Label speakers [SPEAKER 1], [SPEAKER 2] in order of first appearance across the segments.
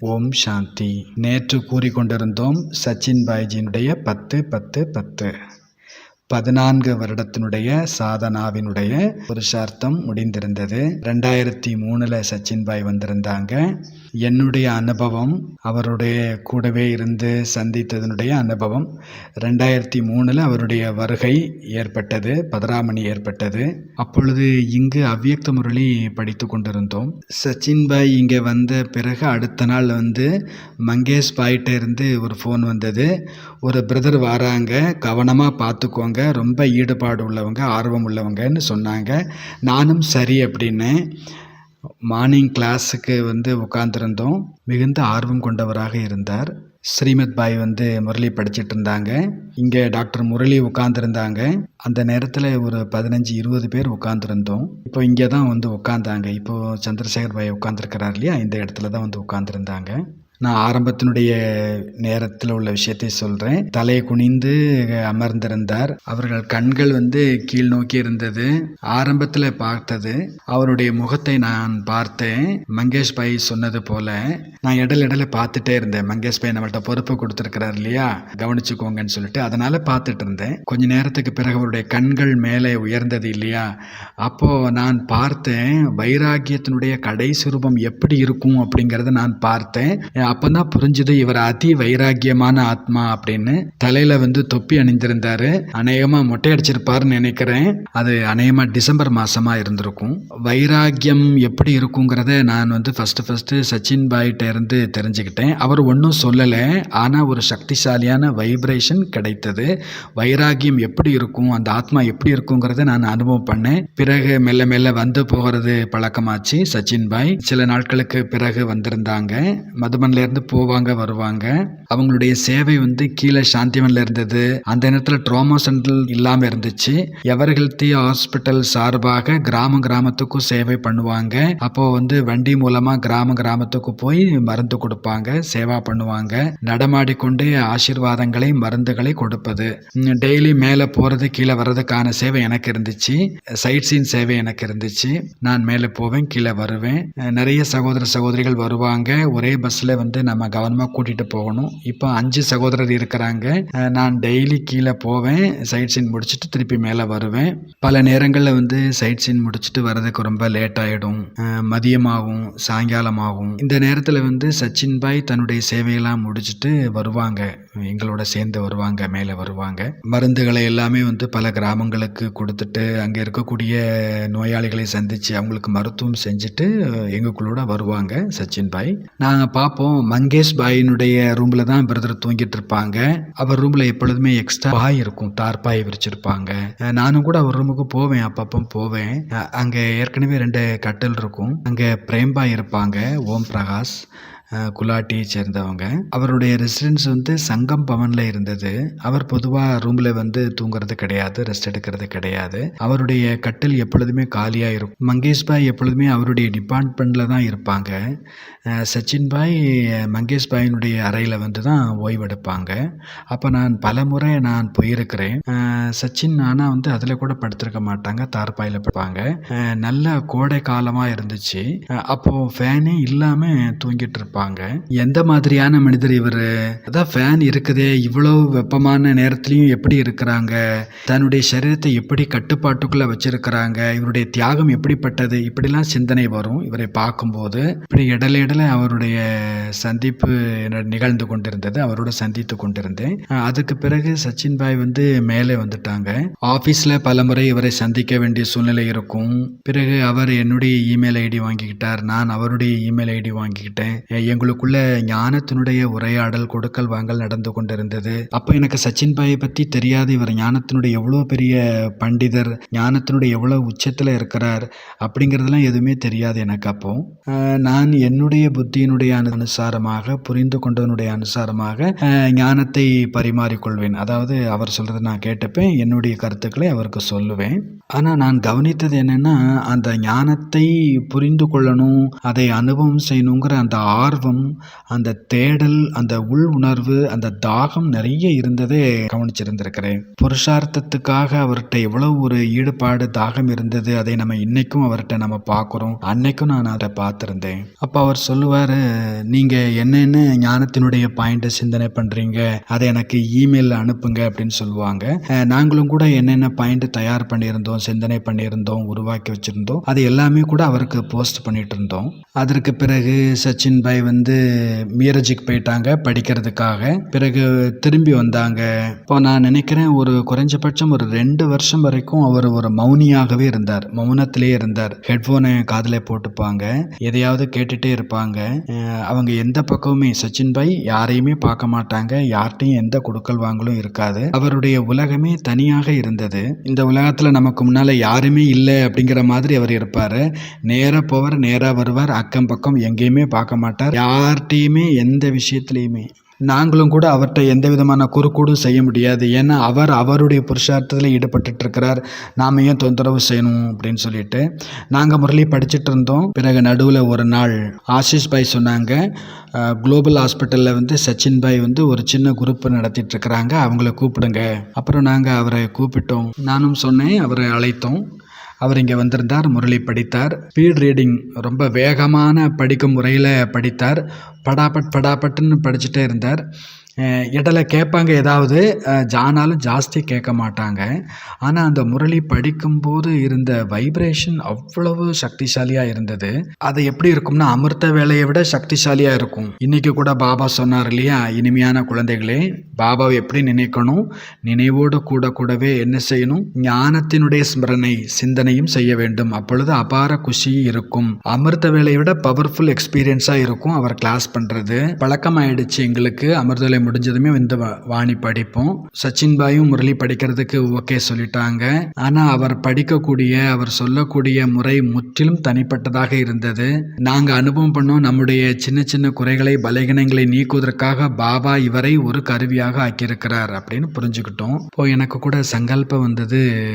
[SPEAKER 1] ஓம் சாந்தி. நேற்று கூறிக்கொண்டிருந்தோம் சச்சின் பாய்ஜியினுடைய பத்து பத்து பத்து. பதினான்கு வருடத்தினுடைய சாதனாவினுடைய புருஷார்த்தம் முடிந்திருந்தது. ரெண்டாயிரத்தி மூணில் சச்சின் பாய் வந்திருந்தாங்க. என்னுடைய அனுபவம் அவருடைய கூடவே இருந்து சந்தித்ததனுடைய அனுபவம் ரெண்டாயிரத்தி மூணில் அவருடைய வருகை ஏற்பட்டது பதராமணி ஏற்பட்டது. அப்பொழுது இங்கு அவ்வியக்த முரளி படித்து கொண்டிருந்தோம். சச்சின் பாய் இங்கே வந்த பிறகு அடுத்த நாள் வந்து மங்கேஷ் பாய்கிட்ட இருந்து ஒரு ஃபோன் வந்தது. ஒரு பிரதர் வராங்க கவனமாக பார்த்துக்கோங்க ரொம்ப ஈடுபாடு உள்ளவங்க ஆர்வம் உள்ளவங்கன்னு சொன்னாங்க. நானும் சரி அப்படின்னு மார்னிங் கிளாஸுக்கு வந்து உட்காந்துருந்தோம் மிகுந்த ஆர்வம் கொண்டவராக இருந்தார். ஸ்ரீமத் பாய் வந்து முரளி படிச்சுட்டு இருந்தாங்க. இங்கே டாக்டர் முரளி உட்காந்துருந்தாங்க அந்த நேரத்தில் ஒரு பதினஞ்சு இருபது பேர் உட்காந்துருந்தோம் இப்போ இங்கே தான் வந்து உட்காந்தாங்க இப்போது சந்திரசேகர் பாய் உட்காந்துருக்கிறார் இல்லையா? இந்த இடத்துல தான் வந்து உட்காந்துருந்தாங்க நான் ஆரம்பத்தினுடைய நேரத்தில் உள்ள விஷயத்தை சொல்கிறேன் தலையை குனிந்து அமர்ந்திருந்தார். அவர்கள் கண்கள் வந்து கீழ் நோக்கி இருந்தது. ஆரம்பத்தில் பார்த்தது. அவருடைய முகத்தை நான் பார்த்தேன். மங்கேஷ் பாய் சொன்னது போல நான் இடல் இடல பார்த்துட்டே இருந்தேன். மங்கேஷ் பாய் நம்மள்ட்ட பொறுப்பு கொடுத்துருக்கிறார் இல்லையா? கவனிச்சுக்கோங்கன்னு சொல்லிட்டு அதனால பார்த்துட்டு இருந்தேன். கொஞ்ச நேரத்துக்கு பிறகு அவருடைய கண்கள் மேலே உயர்ந்தது இல்லையா? அப்போ நான் பார்த்தேன் வைராக்கியத்தினுடைய கடைசி ரூபம் எப்படி இருக்கும் அப்படிங்கிறத நான் பார்த்தேன். அப்பதான் புரிஞ்சுது இவர் அதி வைராக்கியமான ஆத்மா அப்படின்னு. தலையில வந்து தொப்பி அணிந்திருந்தாரு. அநேகமா மொட்டையடிச்சிருப்பாருன்னு நினைக்கிறேன். அது அநேகமா டிசம்பர் மாசமா இருந்திருக்கும். வைராக்கியம் எப்படி இருக்குங்கிறத நான் வந்து ஃபர்ஸ்ட் ஃபர்ஸ்ட் சச்சின் பாய்கிட்ட இருந்து தெரிஞ்சுக்கிட்டேன். அவர் ஒன்றும் சொல்லலை. ஆனா ஒரு சக்திசாலியான வைப்ரேஷன் கிடைத்தது. வைராக்கியம் எப்படி இருக்கும் அந்த ஆத்மா எப்படி இருக்குங்கிறத நான் அனுபவம் பண்ணேன். பிறகு மெல்ல மெல்ல வந்து போகிறது பழக்கமாச்சு சச்சின் பாய். சில நாட்களுக்கு பிறகு வந்திருந்தாங்க. மதுமன்ல இருந்து போவாங்க வருவாங்க. அவங்களுடைய சேவை வந்து கீழே சாந்திவன்ல இருந்தது. அந்த நேரத்தில் ட்ரோமா சென்டர் இல்லாமல் இருந்துச்சு. எவர் ஹெல்த்தி ஹாஸ்பிட்டல் சார்பாக கிராம கிராமத்துக்கும் சேவை பண்ணுவாங்க. அப்போ வந்து வண்டி மூலமா கிராம கிராமத்துக்கு போய் மருந்து கொடுப்பாங்க சேவா பண்ணுவாங்க. நடமாடிக்கொண்டே ஆசீர்வாதங்களை மருந்துகளை கொடுப்பது. டெய்லி மேலே போறது கீழே வர்றதுக்கான சேவை எனக்கு இருந்துச்சு. சைட் சீன் சேவை எனக்கு இருந்துச்சு. நான் மேலே போவேன் கீழே வருவேன். நிறைய சகோதர சகோதரிகள் வருவாங்க. ஒரே பஸ்ல வந்து வந்து நம்ம கவனமாக கூட்டிகிட்டு போகணும். இப்போ அஞ்சு சகோதரர் இருக்கிறாங்க. நான் டெய்லி கீழே போவேன். சைட் சீன் முடிச்சுட்டு திருப்பி மேலே வருவேன். பல நேரங்களில் வந்து சைட் சீன் முடிச்சுட்டு வர்றதுக்கு ரொம்ப லேட் ஆகிடும் மதியமாகும் சாயங்காலமாகும். இந்த நேரத்தில் வந்து சச்சின் பாய் தன்னுடைய சேவையெல்லாம் முடிச்சுட்டு வருவாங்க. எங்களோட சேர்ந்து வருவாங்க மேலே வருவாங்க. மருந்துகளை எல்லாமே வந்து பல கிராமங்களுக்கு கொடுத்துட்டு அங்கே இருக்கக்கூடிய நோயாளிகளை சந்தித்து அவங்களுக்கு மருத்துவம் செஞ்சுட்டு எங்களுக்குள்ளோட வருவாங்க சச்சின் பாய். நாங்கள் பார்ப்போம். மங்கேஷ் பாயினுடைய ரூமில் தான் பிரதர் தூங்கிட்டு இருப்பாங்க. அவர் ரூமில் எப்பொழுதுமே எக்ஸ்ட்ரா பாய் இருக்கும் தார்பாய் விரிச்சிருப்பாங்க. நானும் கூட அவர் ரூமுக்கு போவேன் அப்பப்போ போவேன். அங்கே ஏற்கனவே ரெண்டு கட்டில் இருக்கும். அங்கே பிரேம்பாய் இருப்பாங்க ஓம் பிரகாஷ் குலாட்டியை சேர்ந்தவங்க. அவருடைய ரெசிடென்ஸ் வந்து சங்கம் பவனில் இருந்தது. அவர் பொதுவாக ரூமில் வந்து தூங்குறது கிடையாது ரெஸ்ட் எடுக்கிறது கிடையாது. அவருடைய கட்டில் எப்பொழுதுமே காலியாக இருக்கும். மங்கேஷ் பாய் எப்பொழுதுமே அவருடைய டிபார்ட்மெண்ட்டில் தான் இருப்பாங்க. சச்சின் பாய் மங்கேஷ் பாயினுடைய அறையில் வந்து தான் ஓய்வெடுப்பாங்க. அப்போ நான் பல முறை நான் போயிருக்கிறேன். சச்சின் ஆனால் வந்து அதில் கூட படுத்திருக்க மாட்டாங்க தார்பாயில் படுப்பாங்க. நல்ல கோடை காலமாக இருந்துச்சு. அப்போது ஃபேனே இல்லாமல் தூங்கிட்டு இருப்பாங்க. எந்த மாதிரியான மனிதர் இவர்? அதான் ஃபேன் இருக்குதே இவ்வளோ வெப்பமான நேரத்துலையும் எப்படி இருக்கிறாங்க? தன்னுடைய சரீரத்தை எப்படி கட்டுப்பாட்டுக்குள்ளே வச்சிருக்கிறாங்க? இவருடைய தியாகம் எப்படிப்பட்டது? இப்படிலாம் சிந்தனை வரும். இவரை பார்க்கும்போது இப்படி இடையில நேரத்தில் அவருடைய சந்திப்பு நிகழ்ந்து கொண்டிருந்தது. அவரோட சந்தித்து கொண்டிருந்தேன். அதுக்கு பிறகு சச்சின் பாய் வந்து மேலே வந்துட்டாங்க. ஆஃபீஸில் பலமுறை இவரை சந்திக்க வேண்டிய சூழ்நிலை இருக்கும். பிறகு அவர் என்னுடைய இமெயில் ஐடி வாங்கிக்கிட்டார். நான் அவருடைய இமெயில் ஐடி வாங்கிக்கிட்டேன். எங்களுக்குள்ள ஞானத்தினுடைய உரையாடல் கொடுக்கல் வாங்கல் நடந்து கொண்டிருந்தது. அப்போ எனக்கு சச்சின் பாயை பற்றி தெரியாது. இவர் ஞானத்தினுடைய எவ்வளோ பெரிய பண்டிதர் ஞானத்தினுடைய எவ்வளோ உச்சத்தில் இருக்கிறார் அப்படிங்கிறதுலாம் எதுவுமே தெரியாது எனக்கு அப்போ. நான் என்னுடைய புத்தியினுடைய அனுசாரமாக புரிந்து கொண்டவனுடைய அனுசாரமாக ஞானத்தை பரிமாறிக்கொள்வேன். அதாவது அவர் சொல்றதை நான் கேட்டுப்பேன் என்னுடைய கருத்துக்களை அவருக்கு சொல்லுவேன். ஆனால் நான் கவனித்தது என்னென்னா அந்த ஞானத்தை புரிந்து கொள்ளணும் அதை அனுபவம் செய்யணுங்கிற அந்த ஆர்வம் ஆர்வம் அந்த தேடல் அந்த உள் உணர்வு அந்த தாகம் நிறைய இருந்ததே கவனிச்சிருந்திருக்கிறேன். புருஷார்த்தத்துக்காக அவர்கிட்ட எவ்வளவு ஒரு ஈடுபாடு தாகம் இருந்தது அதை நம்ம இன்னைக்கும் அவர்கிட்ட நம்ம பார்க்குறோம். அன்னைக்கும் நான் அதை பார்த்துருந்தேன். அப்போ அவர் சொல்லுவார் நீங்கள் என்னென்ன ஞானத்தினுடைய பாயிண்ட்டை சிந்தனை பண்ணுறீங்க அதை எனக்கு இமெயிலில் அனுப்புங்க அப்படின்னு சொல்லுவாங்க. நாங்களும் கூட என்னென்ன பாயிண்ட்டு தயார் பண்ணியிருந்தோம் சிந்தனை பண்ணியிருந்தோம் உருவாக்கி வச்சுருந்தோம் அது எல்லாமே கூட அவருக்கு போஸ்ட் பண்ணிகிட்டு இருந்தோம். அதற்கு பிறகு சச்சின் பாய் வந்து மீரஜிக்கு போயிட்டாங்க படிக்கிறதுக்காக. பிறகு திரும்பி வந்தாங்க. இப்போ நான் நினைக்கிறேன் ஒரு குறைஞ்சபட்சம் ஒரு ரெண்டு வருஷம் வரைக்கும் அவர் ஒரு மௌனியாகவே இருந்தார். மௌனத்திலே இருந்தார். ஹெட்ஃபோனை காதில் போட்டுப்பாங்க. எதையாவது கேட்டுகிட்டே இருப்பாங்க. இருப்பாங்க அவங்க எந்த பக்கமுமே சச்சின் பாய் யாரையுமே பார்க்க மாட்டாங்க. யார்கிட்டையும் எந்த கொடுக்கல் வாங்கலும் இருக்காது. அவருடைய உலகமே தனியாக இருந்தது. இந்த உலகத்தில் நமக்கு முன்னால் யாருமே இல்லை அப்படிங்கிற மாதிரி அவர் இருப்பார். நேராக போவார் நேராக வருவார். அக்கம் பக்கம் எங்கேயுமே பார்க்க மாட்டார். யார்கிட்டையுமே எந்த விஷயத்துலையுமே நாங்களும் கூட அவர்கிட்ட எந்த விதமான குறுக்கூடும் செய்ய முடியாது. ஏன்னா அவர் அவருடைய புருஷார்த்தத்தில் ஈடுபட்டுட்டு இருக்கிறார் நாம ஏன் தொந்தரவு செய்யணும் அப்படின்னு சொல்லிட்டு நாங்கள் முரளி படிச்சுட்டு இருந்தோம் பிறகு நடுவில் ஒரு நாள் ஆஷிஷ் பாய் சொன்னாங்க குளோபல் ஹாஸ்பிட்டலில் வந்து சச்சின் பாய் வந்து ஒரு சின்ன குரூப் நடத்திட்டு இருக்கிறாங்க அவங்கள கூப்பிடுங்க. அப்புறம் நாங்கள் அவரை கூப்பிட்டோம். நானும் சொன்னேன் அவரை அழைத்தோம். அவர் இங்கே வந்திருந்தார் முரளி படித்தார். ஸ்பீட் ரீடிங் ரொம்ப வேகமான படிக்கும் முறையில் படித்தார். படாபட் படாபட்டுன்னு படிச்சுட்டே இருந்தார். இடையில கேட்பாங்க ஏதாவது. ஜானாலும் ஜாஸ்தி கேட்க மாட்டாங்க. ஆனால் அந்த முரளி படிக்கும்போது இருந்த வைப்ரேஷன் அவ்வளவு சக்திசாலியாக இருந்தது. அது எப்படி இருக்கும்னா அமிர்த வேலையை விட சக்திசாலியாக இருக்கும். இன்றைக்கி கூட பாபா சொன்னார் இல்லையா இனிமையான குழந்தைகளே பாபாவை எப்படி நினைக்கணும்? நினைவோடு கூட கூடவே என்ன செய்யணும்? ஞானத்தினுடைய ஸ்மரணை சிந்தனையும் செய்ய வேண்டும். அப்பொழுது அபார குஷி இருக்கும். அமிர்த வேலையை விட பவர்ஃபுல் எக்ஸ்பீரியன்ஸாக இருக்கும். அவர் கிளாஸ் பண்ணுறது பழக்கமாயிடுச்சு எங்களுக்கு. அமிர்த வேலை முடிஞ்சதுமே இந்த வா- வாணி படிப்போம். சச்சின் பாயும் முரளி படிக்கிறதுக்கு ஓகே சொல்லிட்டாங்க. ஆனால் அவர் படிக்கக்கூடிய அவர் சொல்லக்கூடிய முறை முற்றிலும் தனிப்பட்டதாக இருந்தது. நாங்கள் அனுபவம் பண்ணோம் நம்முடைய சின்ன சின்ன குறைகளை பலகீனங்களை நீக்குவதற்காக பாபா இவரை ஒரு கருவியாக ஆக்கியிருக்கிறார் அப்படின்னு புரிஞ்சுக்கிட்டோம். இப்போ எனக்கு கூட சங்கல்பம் வந்தது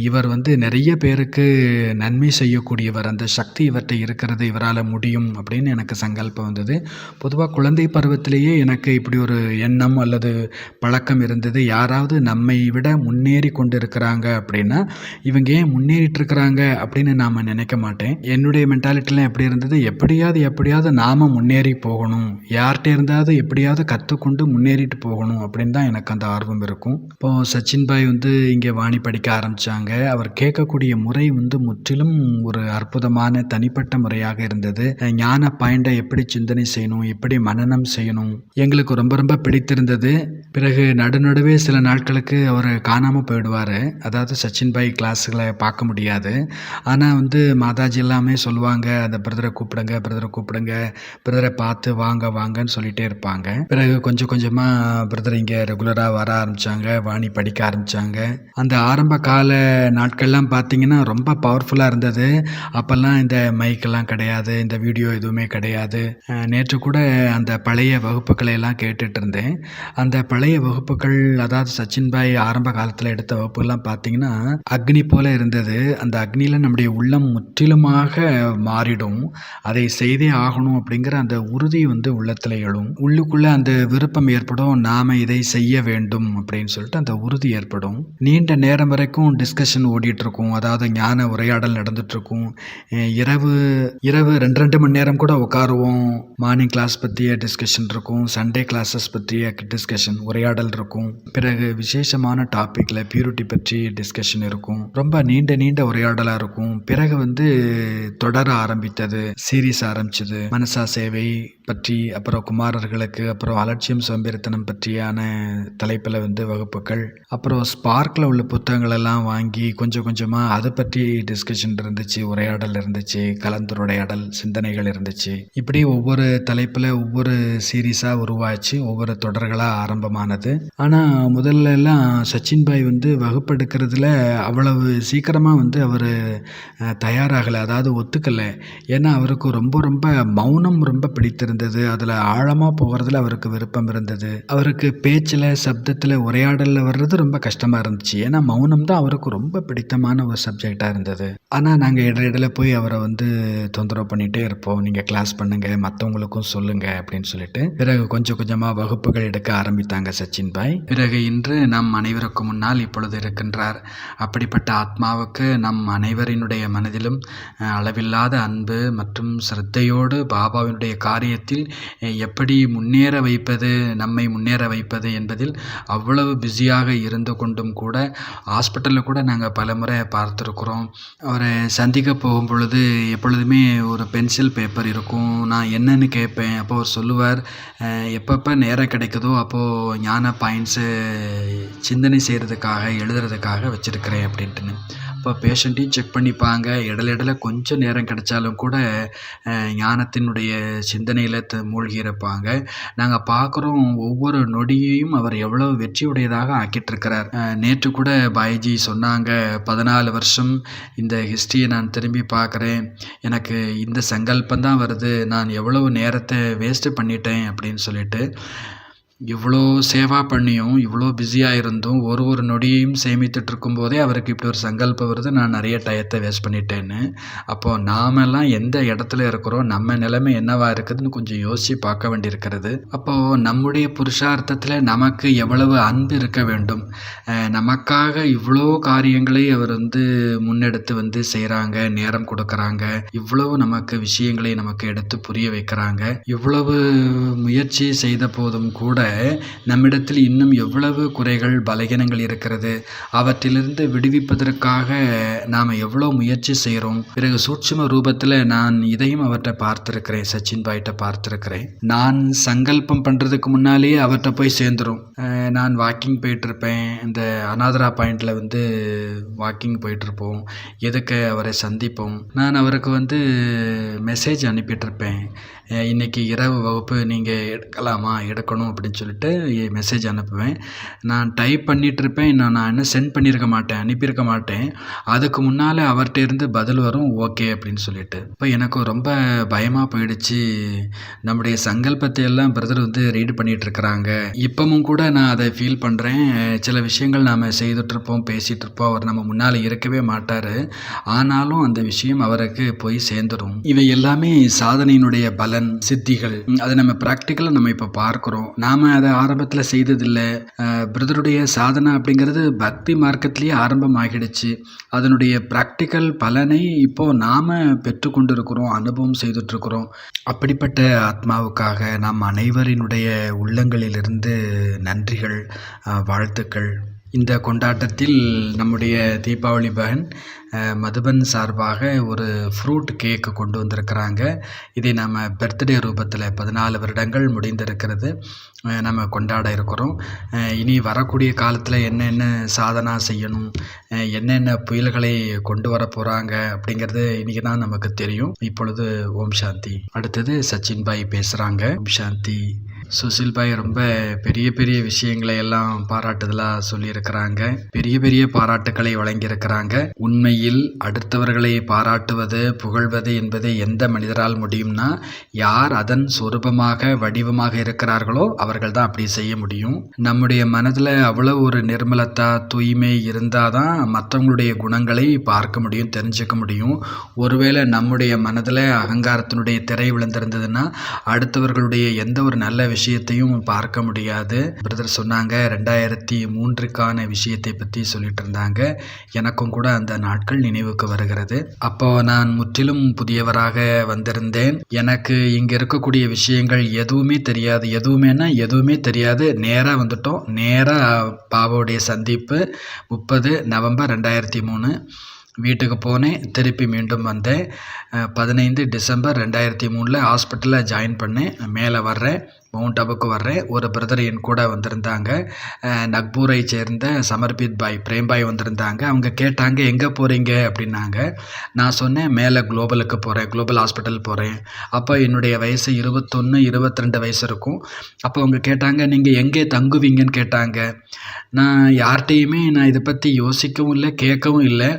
[SPEAKER 1] இவர் வந்து நிறைய பேருக்கு நன்மை செய்யக்கூடியவர் அந்த சக்தி இவர்கிட்ட இருக்கிறது இவரால் முடியும் அப்படின்னு எனக்கு சங்கல்பம் வந்தது. பொதுவாக குழந்தை பருவத்திலேயே எனக்கு இப்படி ஒரு எண்ணம் அல்லது பழக்கம் இருந்தது. யாராவது நம்மை விட முன்னேறி கொண்டு இருக்கிறாங்க அப்படின்னா இவங்க ஏன் முன்னேறிட்டுருக்கிறாங்க அப்படின்னு நாம் நினைக்க மாட்டேன். என்னுடைய மென்டாலிட்டிலாம் எப்படி இருந்தது? எப்படியாவது எப்படியாவது நாம முன்னேறி போகணும். யார்கிட்ட இருந்தாவது எப்படியாவது கற்றுக்கொண்டு முன்னேறிட்டு போகணும் அப்படின்னு தான் எனக்கு அந்த ஆர்வம் இருக்கும். இப்போது சச்சின் பாய் வந்து இங்கே வாணி படிக்க ஆரம்பித்தாங்க அவர் கேட்கக்கூடிய முறை வந்து முற்றிலும் ஒரு அற்புதமான தனிப்பட்ட முறையாக இருந்தது. ஞான பாயிண்டை எப்படி சிந்தனை செய்யணும்? எப்படி மனநம் செய்யணும்? எங்களுக்கு ரொம்ப ரொம்ப பிடித்திருந்தது. பிறகு நடுநடுவே சில நாட்களுக்கு அவர் காணாமல் போயிடுவார். அதாவது சச்சின் பாய் கிளாஸுகளை பார்க்க முடியாது. ஆனால் வந்து மாதாஜி எல்லாமே சொல்லுவாங்க அந்த பிரதரை கூப்பிடுங்க பிரதரை கூப்பிடுங்க பிரதரை பார்த்து வாங்க வாங்கன்னு சொல்லிகிட்டே இருப்பாங்க. பிறகு கொஞ்சம் கொஞ்சமாக பிரதர் இங்கே ரெகுலராக வர ஆரம்பித்தாங்க வாணி படிக்க ஆரம்பித்தாங்க அந்த ஆரம்ப கால நாட்கள்லாம் பார்த்தீங்கன்னா ரொம்ப பவர்ஃபுல்லாக இருந்தது. அப்போல்லாம் இந்த மைக்கெல்லாம் கிடையாது இந்த வீடியோ எதுவுமே கிடையாது. நேற்று கூட அந்த பழைய வகுப்புகளை எல்லாம் கேட்டுட்டு இருந்தேன். அந்த பழைய வகுப்புகள் அதாவது சச்சின் பாய் ஆரம்ப காலத்தில் எடுத்த வகுப்புகள்லாம் பார்த்தீங்கன்னா அக்னி போல இருந்தது. அந்த அக்னியில் நம்முடைய உள்ளம் முற்றிலுமாக மாறிடும். அதை செய்தே ஆகணும் அப்படிங்கிற அந்த உறுதி வந்து உள்ளத்தில் எழும். உள்ளுக்குள்ளே அந்த விருப்பம் ஏற்படும். நாம் இதை செய்ய வேண்டும் அப்படின்னு சொல்லிட்டு அந்த உறுதி ஏற்படும். நீண்ட நேரம் வரைக்கும் டிஸ்கஷன் ஓடிட்டுருக்கும். அதாவது ஞான உரையாடல் நடந்துட்டுருக்கும். இரவு இரவு ரெண்டு ரெண்டு மணி நேரம் கூட உட்காருவோம். மார்னிங் கிளாஸ் பற்றிய டிஸ்கஷன் இருக்கும். சண்டே கிளாஸஸ் பற்றிய டிஸ்கஷன் உரையாடல் இருக்கும். பிறகு விசேஷமான டாப்பிக்கில் பியூரிட்டி பற்றி டிஸ்கஷன் இருக்கும். ரொம்ப நீண்ட நீண்ட உரையாடலாக இருக்கும். பிறகு வந்து தொடர ஆரம்பித்தது சீரீஸ் ஆரம்பிச்சது. மனசா சேவை பற்றி அப்புறம் குமாரர்களுக்கு அப்புறம் அலட்சியம் சோம்பேறித்தனம் பற்றியான தலைப்பில் வந்து வகுப்புகள். அப்புறம் ஸ்பார்க்கில் உள்ள புத்தகங்கள் எல்லாம் வாங்கி கொஞ்சம் கொஞ்சமாக அதை பற்றி டிஸ்கஷன் இருந்துச்சு உரையாடல் இருந்துச்சு கலந்துரையாடல் சிந்தனைகள் இருந்துச்சு. இப்படி ஒவ்வொரு தலைப்பில் ஒவ்வொரு சீரீஸாக உருவாச்சு ஒவ்வொரு ஒரு தொடர்களாக ஆரம்பமானது. ஆனால் முதல்ல எல்லாம் சச்சின் பாய் வந்து வகுப்பெடுக்கிறதுல அவ்வளவு சீக்கிரமாக வந்து அவர் தயாராகலை அதாவது ஒத்துக்கலை. ஏன்னா அவருக்கு ரொம்ப ரொம்ப மௌனம் ரொம்ப பிடித்திருந்தது. அதில் ஆழமாக போகிறதுல அவருக்கு விருப்பம் இருந்தது. அவருக்கு பேச்சில் சப்தத்தில் உரையாடலில் வர்றது ரொம்ப கஷ்டமாக இருந்துச்சு. ஏன்னா மௌனம் தான் அவருக்கு ரொம்ப பிடித்தமான ஒரு சப்ஜெக்டாக இருந்தது. ஆனால் நாங்கள் இடையிடையில போய் அவரை வந்து தொந்தரவு பண்ணிகிட்டே இருப்போம். நீங்கள் கிளாஸ் பண்ணுங்கள் மற்றவங்களுக்கும் சொல்லுங்கள் அப்படின்னு சொல்லிட்டு. பிறகு கொஞ்சம் கொஞ்சமாக வகுப்பு வகுப்புகள் எடுக்க ஆரம்பித்தாங்க சச்சின் பாய் பிறகு இன்று நம் அனைவருக்கும் முன்னால் இப்பொழுது இருக்கின்றார். அப்படிப்பட்ட ஆத்மாவுக்கு நம் அனைவரினுடைய மனதிலும் அளவில்லாத அன்பு மற்றும் சிரத்தையோடு பாபாவினுடைய காரியத்தில் எப்படி முன்னேற வைப்பது நம்மை முன்னேற வைப்பது என்பதில் அவ்வளவு பிஸியாக இருந்து கொண்டும் கூட ஹாஸ்பிட்டலில் கூட நாங்கள் பலமுறை பார்த்துருக்குறோம். அவரை சந்திக்க போகும் பொழுது எப்பொழுதுமே ஒரு பென்சில் பேப்பர் இருக்கும். நான் என்னன்னு கேட்பேன். அப்போ அவர் சொல்லுவார் எப்பப்போ நேரம் கிடைக்குதோ அப்போது ஞான பாயிண்ட்ஸு சிந்தனை செய்கிறதுக்காக எழுதுறதுக்காக வச்சுருக்கிறேன் அப்படின்ட்டுன்னு. இப்போ பேஷண்ட்டையும் செக் பண்ணிப்பாங்க இடையில இடையில கொஞ்சம் நேரம் கிடைச்சாலும் கூட ஞானத்தினுடைய சிந்தனையில் த மூழ்கியிருப்பாங்க நாங்கள் பார்க்குறோம் ஒவ்வொரு நொடியையும் அவர் எவ்வளோ வெற்றியுடையதாக ஆக்கிட்டு இருக்கிறார். நேற்று கூட பாய்ஜி சொன்னாங்க பதினாலு வருஷம் இந்த ஹிஸ்ட்ரியை நான் திரும்பி பார்க்குறேன். எனக்கு இந்த சங்கல்பம் தான் வருது. நான் எவ்வளவு நேரத்தை வேஸ்ட்டு பண்ணிட்டேன் அப்படின்னு சொல்லிட்டு. இவ்வளோ சேவா பண்ணியும் இவ்வளோ பிஸியாக இருந்தும் ஒரு ஒரு நொடியையும் சேமித்துட்டு இருக்கும்போதே அவருக்கு இப்படி ஒரு சங்கல்பம் வருது. நான் நிறைய டயத்தை வேஸ்ட் பண்ணிட்டேன்னு. அப்போது நாமெல்லாம் எந்த இடத்துல இருக்கிறோம் நம்ம நிலைமை என்னவா இருக்குதுன்னு கொஞ்சம் யோசித்து பார்க்க வேண்டியிருக்கிறது. அப்போது நம்முடைய புருஷார்த்தத்தில் நமக்கு எவ்வளவு அன்பு இருக்க வேண்டும்? நமக்காக இவ்வளோ காரியங்களை அவர் வந்து முன்னெடுத்து வந்து செய்கிறாங்க நேரம் கொடுக்குறாங்க. இவ்வளவு நமக்கு விஷயங்களை நமக்கு எடுத்து புரிய வைக்கிறாங்க. இவ்வளவு முயற்சி செய்த போதும் கூட நம்மிடத்தில் இன்னும் எவ்வளவு குறைகள் பலகீனங்கள் இருக்கிறது அவற்றிலிருந்து விடுவிப்பதற்காக நாம் எவ்வளோ முயற்சி செய்கிறோம். பிறகு சூட்சும ரூபத்தில் நான் இதையும் அவர்கிட்ட பார்த்துருக்கிறேன் சச்சின் பாய்கிட்ட பார்த்துருக்கிறேன். நான் சங்கல்பம் பண்ணுறதுக்கு முன்னாலேயே அவர்கிட்ட போய் சேர்ந்துரும். நான் வாக்கிங் போயிட்டுருப்பேன். இந்த அனாதரா பாயிண்டில் வந்து வாக்கிங் போயிட்டுருப்போம். எதுக்கு அவரை சந்திப்போம்? நான் அவருக்கு வந்து மெசேஜ் அனுப்பிட்டுருப்பேன். இன்றைக்கி இன்னைக்கு இரவு வகுப்பு நீங்கள் எடுக்கலாமா? எடுக்கணும் அப்படின்னு சொல்லிட்டு மெசேஜ் அனுப்புவேன். நான் டைப் பண்ணிகிட்ருப்பேன் இருப்பேன் இன்னும் நான் இன்னும் சென்ட் பண்ணியிருக்க மாட்டேன். அனுப்பியிருக்க மாட்டேன். அதுக்கு முன்னால் அவர்கிட்ட இருந்து பதில் வரும். ஓகே அப்படின்னு சொல்லிட்டு. இப்போ எனக்கு ரொம்ப பயமாக போயிடுச்சு. நம்முடைய சங்கல்பத்தை எல்லாம் பிரதர் வந்து ரீட் பண்ணிகிட்ருக்குறாங்க இப்போவும் கூட நான் அதை ஃபீல் பண்ணுறேன் சில விஷயங்கள் நாம் செய்துட்ருப்போம் பேசிகிட்டு இருப்போம் அவர் நம்ம முன்னால் இருக்கவே மாட்டார். ஆனாலும் அந்த விஷயம் அவருக்கு போய் சேர்ந்துடும் இவை எல்லாமே சாதனையினுடைய பலன். சித்திகள். அதை நம்ம ப்ராக்டிக்கலாக நம்ம இப்போ பார்க்குறோம். நாம் அதை ஆரம்பத்தில் செய்ததில்லை. பிரதருடைய சாதனை அப்படிங்கிறது பக்தி மார்க்கத்திலேயே ஆரம்பமாகிடுச்சு. அதனுடைய ப்ராக்டிக்கல் பலனை இப்போ நாம் பெற்றுக்கொண்டு இருக்கிறோம் அனுபவம் செய்துட்ருக்கிறோம் அப்படிப்பட்ட ஆத்மாவுக்காக நாம் அனைவரினுடைய உள்ளங்களிலிருந்து நன்றிகள் வாழ்த்துக்கள். இந்த கொண்டாட்டத்தில் நம்முடைய தீபாவளி பகன் மதுபன் சார்பாக ஒரு ஃப்ரூட் கேக் கொண்டு வந்திருக்கிறாங்க. இதை நம்ம பர்த்டே ரூபத்தில் பதினாலு வருடங்கள் முடிந்திருக்கிறது. நம்ம கொண்டாட இருக்கிறோம். இனி வரக்கூடிய காலத்தில் என்னென்ன சாதனா செய்யணும்? என்னென்ன புயல்களை கொண்டு வர போகிறாங்க அப்படிங்கிறது இன்றைக்கி தான் நமக்கு தெரியும். இப்பொழுது ஓம் சாந்தி. அடுத்தது சச்சின் பாய் பேசுகிறாங்க ஓம் சாந்தி. சுசில் பாய் ரொம்ப பெரிய பெரிய விஷயங்களை எல்லாம் பாராட்டுதலாக சொல்லியிருக்கிறாங்க. பெரிய பெரிய பாராட்டுக்களை வழங்கியிருக்கிறாங்க. உண்மையில் அடுத்தவர்களை பாராட்டுவது புகழ்வது என்பது எந்த மனிதரால் முடியும்னா யார் அதன் சொரூபமாக வடிவமாக இருக்கிறார்களோ அவர்கள் தான் அப்படி செய்ய முடியும். நம்முடைய மனதில் அவ்வளோ ஒரு நிர்மலத்தா தூய்மை இருந்தால் தான் மற்றவங்களுடைய குணங்களை பார்க்க முடியும் தெரிஞ்சுக்க முடியும். ஒருவேளை நம்முடைய மனதில் அகங்காரத்தினுடைய திரை விழுந்திருந்ததுன்னா அடுத்தவர்களுடைய எந்த ஒரு நல்ல விஷயம் விஷயத்தையும் பார்க்க முடியாது. பிரதர் சொன்னாங்க ரெண்டாயிரத்தி மூன்றுக்கான விஷயத்தை பற்றி சொல்லிட்டு இருந்தாங்க எனக்கும் கூட அந்த நாட்கள் நினைவுக்கு வருகிறது. அப்போ நான் முற்றிலும் புதியவராக வந்திருந்தேன். எனக்கு இங்கே இருக்கக்கூடிய விஷயங்கள் எதுவுமே தெரியாது. எதுவுமேனா எதுவுமே தெரியாது. நேராக வந்துட்டோம். நேராக பாபாவுடைய சந்திப்பு முப்பது நவம்பர் ரெண்டாயிரத்தி மூணு. வீட்டுக்கு போனேன். திருப்பி மீண்டும் வந்தேன். பதினைந்து டிசம்பர் ரெண்டாயிரத்தி மூணில் ஹாஸ்பிட்டலில் ஜாயின் பண்ணேன். மேலே வர்றேன். மவுண்ட் அபுக்கு வர்றேன் ஒரு பிரதர் என் கூட வந்திருந்தாங்க. நக்பூரை சேர்ந்த சமர்பித் பாய் பிரேம் பாய் வந்திருந்தாங்க. அவங்க கேட்டாங்க எங்கே போகிறீங்க அப்படின்னாங்க. நான் சொன்னேன் மேலே குளோபலுக்கு போகிறேன் குளோபல் ஹாஸ்பிட்டல் போகிறேன் அப்போ என்னுடைய வயசு இருபத்தொன்று இருபத்திரெண்டு வயசு இருக்கும். அப்போ அவங்க கேட்டாங்க நீங்கள் எங்கே தங்குவீங்கன்னு? கேட்டாங்க. நான் யார்கிட்டையுமே நான் இதை பற்றி யோசிக்கவும் இல்லை கேட்கவும் இல்லை.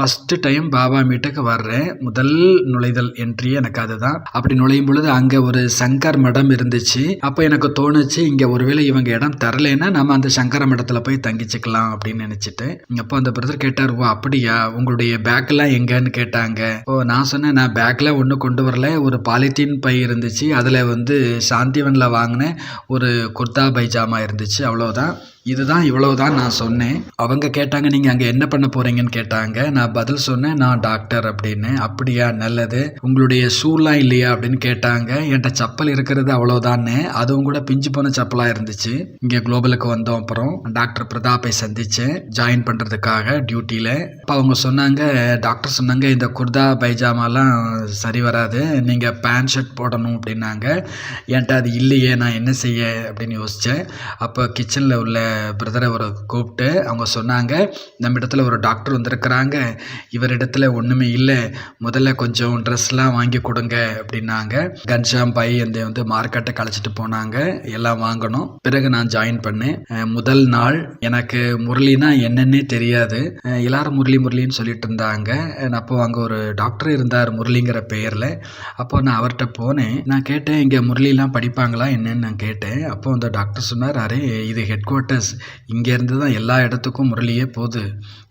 [SPEAKER 1] ஃபஸ்ட்டு டைம் பாபா மீட்டுக்கு வர்றேன். முதல் நுழைதல் என்ட்ரி எனக்கு அதுதான். அப்படி நுழையும் பொழுது அங்கே ஒரு சங்கர் மடம் இருந்துச்சு. அப்போ எனக்கு தோணுச்சு இங்கே ஒருவேளை இவங்க இடம் தரலைன்னா நம்ம அந்த சங்கர மடத்தில் போய் தங்கிச்சுக்கலாம் அப்படின்னு நினச்சிட்டு அப்போ அந்த பிரதர் கேட்டார் ஓ அப்படியா? உங்களுடைய பேக்கெல்லாம் எங்கன்னு கேட்டாங்க. ஓ நான் சொன்னேன் நான் பேக்கில் ஒன்றும் கொண்டு வரல. ஒரு பாலித்தீன் பை இருந்துச்சு. அதில் வந்து சாந்திவனில் வாங்கின ஒரு குர்தா பைஜாமா இருந்துச்சு. அவ்வளோதான் இதுதான் இவ்வளவுதான் நான் சொன்னேன். அவங்க கேட்டாங்க நீங்கள் அங்கே என்ன பண்ண போறீங்கன்னு கேட்டாங்க. நான் பதில் சொன்னேன் நான் டாக்டர் அப்படின்னு. அப்படியா நல்லது. உங்களுடைய ஷூலாம் இல்லையா? அப்படின்னு கேட்டாங்க. என்கிட்ட செப்பல் இருக்கிறது அவ்வளோதான்னு அதுவும் கூட பிஞ்சு போன செப்பலாக இருந்துச்சு. இங்கே குளோபலுக்கு வந்தோம். அப்புறம் டாக்டர் பிரதாப்பை சந்திச்சேன். ஜாயின் பண்ணுறதுக்காக டியூட்டியில் அப்போ அவங்க சொன்னாங்க டாக்டர் சொன்னாங்க இந்த குர்தா பைஜாமாலாம் சரி வராது. நீங்கள் பேண்ட் ஷர்ட் போடணும் அப்படின்னாங்க. என்கிட்ட அது இல்லையே. நான் என்ன செய்ய? அப்படின்னு யோசித்தேன் அப்போ கிச்சனில் உள்ள பிரதரை ஒரு கூப்பிட்டு அவங்க சொன்னாங்க நம்ம இடத்துல ஒரு டாக்டர் வந்திருக்கிறாங்க. இவரிடத்துல ஒன்றுமே இல்லை. முதல்ல கொஞ்சம் ட்ரெஸ்லாம் வாங்கி கொடுங்க அப்படின்னாங்க. கன்ஷாம் பை அந்த வந்து மார்க்கெட்டை கழிச்சிட்டு போனாங்க. எல்லாம் வாங்கணும். பிறகு நான் ஜாயின் பண்ணேன். முதல் நாள் எனக்கு முரளினா என்னன்னே தெரியாது. எல்லாரும் முரளி முரளின்னு சொல்லிட்டு இருந்தாங்க. அப்போது அப்போ அங்கே ஒரு டாக்டர் இருந்தார் முரளிங்கிற பெயரில் அப்போ நான் அவர்கிட்ட போனேன். நான் கேட்டேன் இங்கே முரளிலாம் படிப்பாங்களா? என்னன்னு நான் கேட்டேன். அப்போ அந்த டாக்டர் சொன்னார் அரே இது ஹெட் குவார்ட்டர்ஸ் இங்கேருந்து தான் எல்லா இடத்துக்கும் முரளியே போகுது.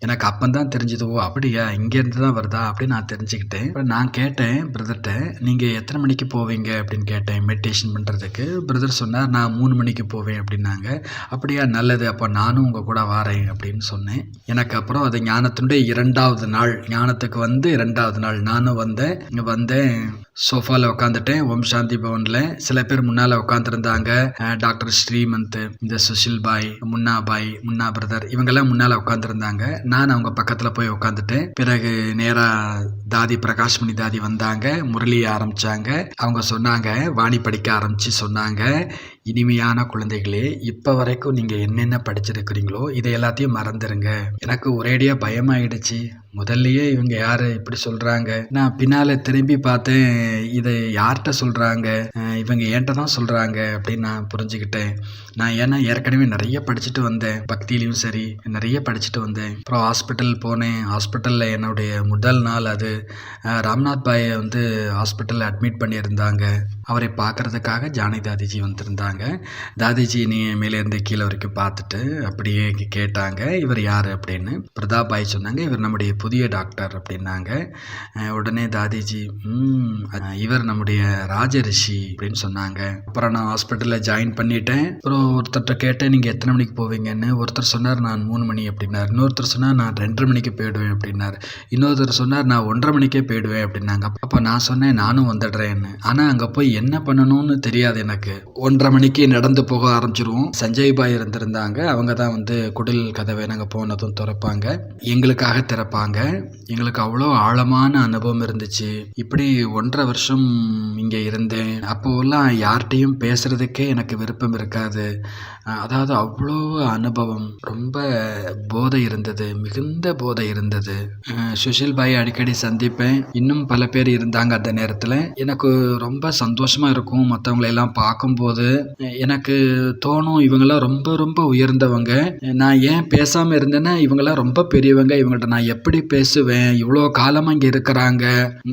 [SPEAKER 1] எனக்கு அப்போ தான் தெரிஞ்சது ஓ அப்படியா? இங்கேருந்து தான் வருதா? அப்படின்னு நான் தெரிஞ்சுக்கிட்டேன். இப்போ நான் கேட்டேன் பிரதர்கிட்ட நீங்கள் எத்தனை மணிக்கு போவீங்க? அப்படின்னு கேட்டேன் மெடிடேஷன் பண்ணுறதுக்கு பிரதர் சொன்னார் நான் மூணு மணிக்கு போவேன் அப்படின்னாங்க. அப்படியா? நல்லது. அப்போ நானும் உங்கள் கூட வரேன் அப்படின்னு சொன்னேன். எனக்கு அப்புறம் அது ஞானத்தினுடைய இரண்டாவது நாள் ஞானத்துக்கு வந்து இரண்டாவது நாள். நானும் வந்தேன் இங்கே வந்தேன். சோஃபாவில் உட்காந்துட்டேன் ஓம் சாந்தி பவனில் சில பேர் முன்னால் உட்காந்துருந்தாங்க டாக்டர் ஸ்ரீமந்த் இந்த சுஷில் பாய் முன்னா பாய் முன்னா பிரதர் இவங்கெல்லாம் முன்னால் உட்காந்துருந்தாங்க நான் அவங்க பக்கத்தில் போய் உட்காந்துட்டேன் பிறகு நேராக தாதி பிரகாஷ்மணி தாதி வந்தாங்க முரளிய ஆரம்பிச்சாங்க. அவங்க சொன்னாங்க வாணி படிக்க ஆரம்பித்து சொன்னாங்க. இனிமையான குழந்தைகளே இப்போ வரைக்கும் நீங்கள் என்னென்ன படிச்சிருக்கிறீங்களோ இதை எல்லாத்தையும் மறந்துடுங்க எனக்கு ஒரேடியாக பயமாயிடுச்சு. முதல்லையே இவங்க யார் இப்படி சொல்கிறாங்க நான் பின்னால் திரும்பி பார்த்தேன் இதை யார்கிட்ட சொல்கிறாங்க இவங்க என்கிட்ட தான் சொல்கிறாங்க அப்படின்னு நான் புரிஞ்சுக்கிட்டேன். நான் ஏன்னா ஏற்கனவே நிறைய படிச்சுட்டு வந்தேன். பக்தியிலையும் சரி நிறைய படிச்சுட்டு வந்தேன். அப்புறம் ஹாஸ்பிட்டல் போனேன். ஹாஸ்பிட்டலில் என்னுடைய முதல் நாள் அது. ராம்நாத் பாயை வந்து ஹாஸ்பிட்டலில் அட்மிட் பண்ணியிருந்தாங்க. அவரை பார்க்கறதுக்காக ஜானி தாதிஜி வந்திருந்தாங்க. தாதிஜி நீ மேலேருந்து கீழே வரைக்கும் பார்த்துட்டு அப்படியே கேட்டாங்க. இவர் யார் அப்படின்னு? பிரதாப் பாய் சொன்னாங்க. இவர் நம்முடைய புதிய டாக்டர் அப்படின்னாங்க. உடனே தாதிஜி இவர் நம்முடைய ராஜ ரிஷி அப்படின்னு சொன்னாங்க. அப்புறம் நான் ஹாஸ்பிட்டலில் ஜாயின் பண்ணிட்டேன். அப்புறம் ஒருத்தர்கிட்ட கேட்டேன் நீங்கள் எத்தனை மணிக்கு போவீங்கன்னு? ஒருத்தர் சொன்னார் நான் மூணு மணி அப்படின்னார். இன்னொருத்தர் சொன்னார் நான் ரெண்டரை மணிக்கு போயிடுவேன் அப்படின்னார். இன்னொருத்தர் சொன்னார் நான் ஒன்றரை மணிக்கே போயிடுவேன் அப்படின்னாங்க. அப்போ நான் சொன்னேன் நானும் வந்துடுறேன்னு. ஆனால் அங்கே போய் என்ன பண்ணணும்னு தெரியாது எனக்கு. ஒன்றரை மணிக்கு நடந்து போக ஆரம்பிச்சிருவோம். சஞ்சய் பாய் இருந்திருந்தாங்க. அவங்க தான் வந்து குடில் கதவை நாங்கள் போனதும் திறப்பாங்க. எங்களுக்காக திறப்பாங்க. எங்களுக்கு அவ்வளோ ஆழமான அனுபவம் இருந்துச்சு. இப்படி ஒன்றரை வருஷம் இங்கே இருந்தேன். அப்போல்லாம் யார்கிட்டையும் பேசுறதுக்கே எனக்கு விருப்பம் இருக்காது. அதாவது அவ்வளோ அனுபவம். ரொம்ப போதை இருந்தது. மிகுந்த போதை இருந்தது. சுஷில் பாய் அடிக்கடி சந்திப்பேன். இன்னும் பல பேர் இருந்தாங்க அந்த நேரத்தில். எனக்கு ரொம்ப சந்தோஷமாக இருக்கும். மற்றவங்களையெல்லாம் பார்க்கும்போது எனக்கு தோணும் இவங்கெல்லாம் ரொம்ப ரொம்ப உயர்ந்தவங்க. நான் ஏன் பேசாமல் இருந்தேன்னா இவங்கெல்லாம் ரொம்ப பெரியவங்க. இவங்கள்ட்ட நான் எப்படி பேசுவேன்? இவ்வளோ காலமாக இங்கே இருக்கிறாங்க.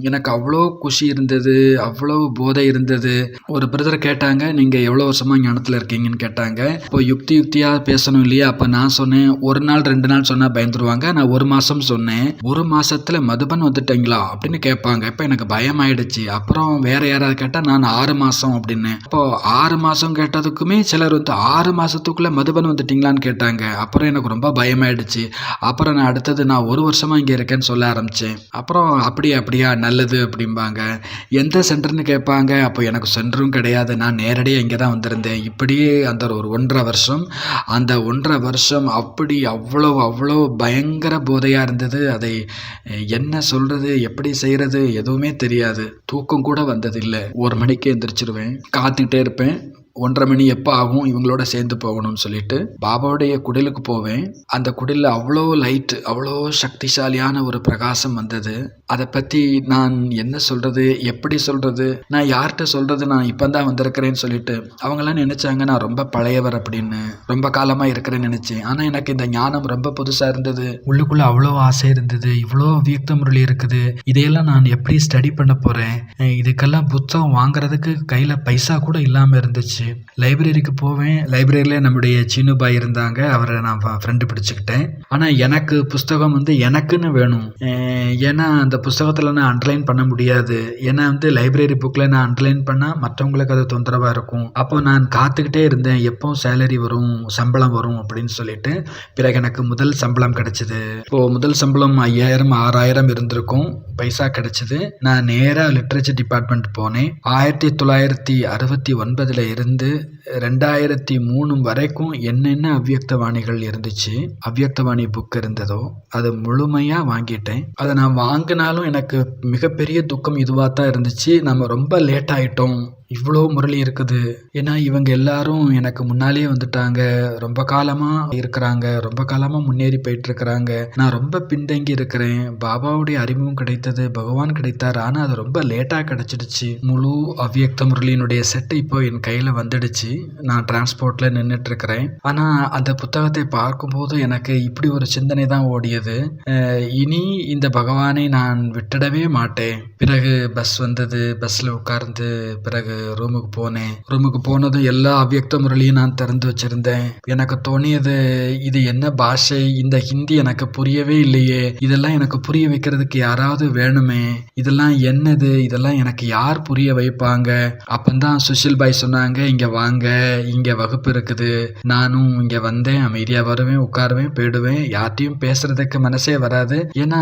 [SPEAKER 1] எனக்கு அவ்வளோ குஷி இருந்தது அவ்வளோ போதை இருந்தது. ஒரு பிரதர் கேட்டாங்க நீங்கள் எவ்வளோ வருஷமாக ஞானத்தில் இருக்கீங்கன்னு கேட்டாங்க. இப்போ யுக்தி யுக்தியாக பேசணும் இல்லையா? அப்போ நான் சொன்னேன் ஒரு நாள் ரெண்டு நாள் சொன்னால் பயந்துருவாங்க. நான் ஒரு மாதம் சொன்னேன் ஒரு மாதத்தில் மதுபன் வந்துட்டீங்களா? அப்படின்னு கேட்பாங்க. இப்போ எனக்கு பயம் ஆயிடுச்சு. அப்புறம் வேற யாராவது கேட்டால் நான் ஆறு மாதம் அப்படின்னு. அப்போ ஆறு மாதம் கேட்டதுக்குமே சிலர் வந்து ஆறு மாதத்துக்குள்ளே மதுபன் வந்துட்டீங்களான்னு கேட்டாங்க. அப்புறம் எனக்கு ரொம்ப பயமாயிடுச்சு. அப்புறம் நான் அடுத்தது நான் ஒரு வருஷமாக இங்கே இருக்கேன்னு சொல்ல ஆரம்பித்தேன் அப்புறம் அப்படியா அப்படியா நல்லது அப்படிம்பாங்க. எந்த சென்டர்னு கேட்பாங்க. அப்போ எனக்கு சென்டரும் கிடையாது. நான் நேரடியாக இங்கே தான் வந்திருந்தேன். இப்படியே அந்த ஒரு ஒன்றரை வருஷம். அந்த ஒன்றரை வருஷம் அப்படி அவ்வளோ அவ்வளோ பயங்கர போதையாக இருந்தது. அதை என்ன சொல்கிறது எப்படி செய்கிறது எதுவுமே தெரியாது. தூக்கம் கூட வந்ததில்லை. ஒரு மணிக்கு எந்திரிச்சிருவேன். காத்துக்கிட்டே இருப்பேன். ஒன்றரை மணி எப்போ ஆகும்? இவங்களோட சேர்ந்து போகணும்னு சொல்லிட்டு பாபாவுடைய குடிலுக்கு போவேன். அந்த குடிலில் அவ்வளோ லைட் அவ்வளோ சக்திசாலியான ஒரு பிரகாசம் வந்தது. அதை பற்றி நான் என்ன சொல்கிறது எப்படி சொல்கிறது நான் யார்கிட்ட சொல்கிறது நான் இப்போ தான் வந்திருக்கிறேன்னு சொல்லிட்டு அவங்களாம் நினச்சாங்க நான் ரொம்ப பழையவர் அப்படின்னு. ரொம்ப காலமாக இருக்கிறேன்னு நினச்சேன். ஆனால் எனக்கு இந்த ஞானம் ரொம்ப புதுசாக இருந்தது. உள்ளுக்குள்ளே அவ்வளோ ஆசை இருந்தது. இவ்வளோ வியக்த முரளி இருக்குது. இதையெல்லாம் நான் எப்படி ஸ்டடி பண்ண போகிறேன் இதுக்கெல்லாம் புத்தகம் வாங்குறதுக்கு கையில் பைசா கூட இல்லாமல் இருந்துச்சு. லைப்ரரிக்கு போவேன். லைப்ரரியில் நம்முடைய சீனுபாய் இருந்தாங்க. அவரை நான் ஃப்ரெண்டு பிடிச்சிக்கிட்டேன். ஆனால் எனக்கு புஸ்தகம் வந்து எனக்குன்னு வேணும். ஏன்னா அந்த புஸ்தகத்தில் நான் அண்டர்லைன் பண்ண முடியாது. ஏன்னா வந்து லைப்ரரி புக்கில் நான் அண்டர்லைன் பண்ணால் மற்றவங்களுக்கு அது தொந்தரவாக இருக்கும். அப்போ நான் காத்துக்கிட்டே இருந்தேன். எப்போ சேலரி வரும் சம்பளம் வரும் அப்படின்னு சொல்லிட்டு. பிறகு எனக்கு முதல் சம்பளம் கிடைச்சிது. இப்போது முதல் சம்பளம் ஐயாயிரம் ஆறாயிரம் இருந்திருக்கும். பைசா கிடைச்சிது. நான் நேராக லிட்ரேச்சர் டிபார்ட்மெண்ட் போனேன். ஆயிரத்தி தொள்ளாயிரத்தி அறுபத்தி ஒன்பதில் இருந்து De ரெண்டாயிரத்தி மூணு வரைக்கும் என்னென்ன அவ்வியக்தவாணிகள் இருந்துச்சு அவ்வியக்தவாணி புக் இருந்ததோ அதை முழுமையாக வாங்கிட்டேன். அதை நான் வாங்கினாலும் எனக்கு மிகப்பெரிய துக்கம் இதுவாக தான் இருந்துச்சு. நம்ம ரொம்ப லேட் ஆகிட்டோம் இவ்வளோ முரளி இருக்குது. ஏன்னா இவங்க எல்லாரும் எனக்கு முன்னாலேயே வந்துட்டாங்க. ரொம்ப காலமாக இருக்கிறாங்க. ரொம்ப காலமாக முன்னேறி போயிட்டு இருக்கிறாங்க நான் ரொம்ப பின்தங்கி இருக்கிறேன். பாபாவுடைய அறிமுகம் கிடைத்தது பகவான் கிடைத்தார். ஆனால் அது ரொம்ப லேட்டாக கிடைச்சிடுச்சு. முழு அவ்வியக்த முரளியினுடைய செட்டு இப்போ என் கையில் வந்துடுச்சு. நான் டிரான்ஸ்போர்ட்டில் நின்றுட்டு இருக்கிறேன் ஆனால் அந்த புத்தகத்தை பார்க்கும்போது எனக்கு இப்படி ஒரு சிந்தனை தான் ஓடியது. இனி இந்த பகவானை நான் விட்டுடவே மாட்டேன். பிறகு பஸ் வந்தது பஸ்ஸில் உட்கார்ந்து பிறகு ரூமுக்கு போனேன். ரூமுக்கு போனதும் எல்லா அவ்வியக்த முரளியும் நான் திறந்து வச்சிருந்தேன். எனக்கு தோணியது இது என்ன பாஷை? இந்த ஹிந்தி எனக்கு புரியவே இல்லையே. இதெல்லாம் எனக்கு புரிய வைக்கிறதுக்கு யாராவது வேணுமே. இதெல்லாம் என்னது? இதெல்லாம் எனக்கு யார் புரிய வைப்பாங்க? அப்பந்தான் சுஷில் பாய் சொன்னாங்க இங்க வாங்க. இங்க வகுப்பு இருக்குது. நானும் இங்க வந்தேன் அமைதியா வருவேன் உட்காருவேன் போயிடுவேன். யார்ட்டையும் பேசுறதுக்கு மனசே வராது. ஏன்னா